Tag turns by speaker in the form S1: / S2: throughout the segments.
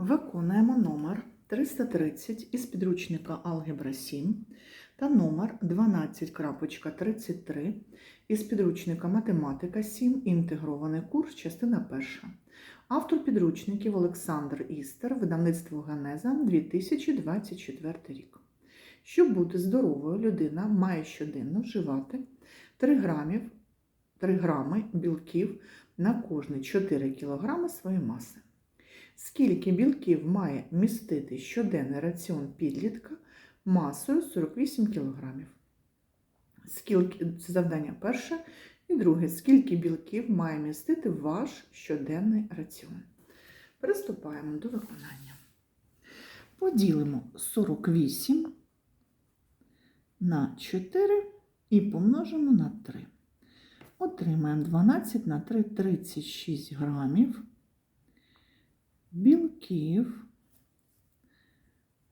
S1: Виконуємо номер 330 із підручника Алгебра 7 та номер 12.33 із підручника Математика 7. Інтегрований курс, частина 1. Автор підручників Олександр Істер, видавництво Генеза 2024 рік. Щоб бути здоровою, людина має щоденно вживати 3 грамів 3 грами білків на кожні 4 кг своєї маси. Скільки білків має містити щоденний раціон підлітка масою 48 кг? Скільки, це завдання перше. І друге, скільки білків має містити ваш щоденний раціон? Приступаємо до виконання. Поділимо 48 на 4 і помножимо на 3. Отримаємо 12 на 3 36 грамів білків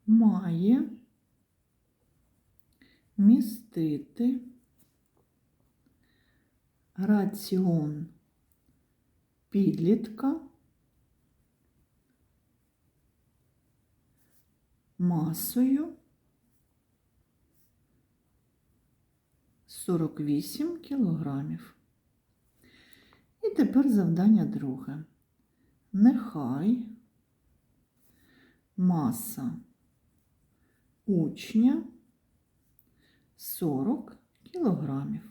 S1: має містити раціон підлітка масою 48 кілограмів. І тепер завдання друге. Нехай. Маса. Учня. 40 кілограмів.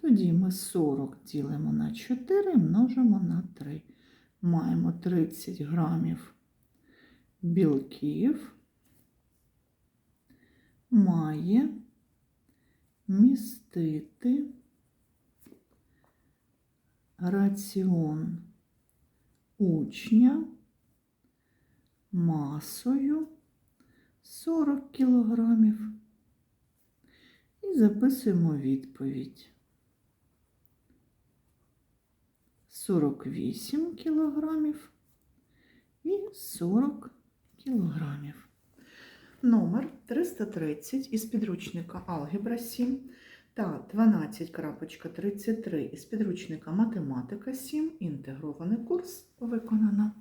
S1: Тоді ми 40 ділимо на 4 множимо на 3. Маємо 30 грамів білків, має містити раціон учня масою 40 кілограмів. І записуємо відповідь. 48 кілограмів і 40 кілограмів. Номер 330 із підручника Алгебра 7 та 12.33 із підручника Математика 7. Інтегрований курс виконано.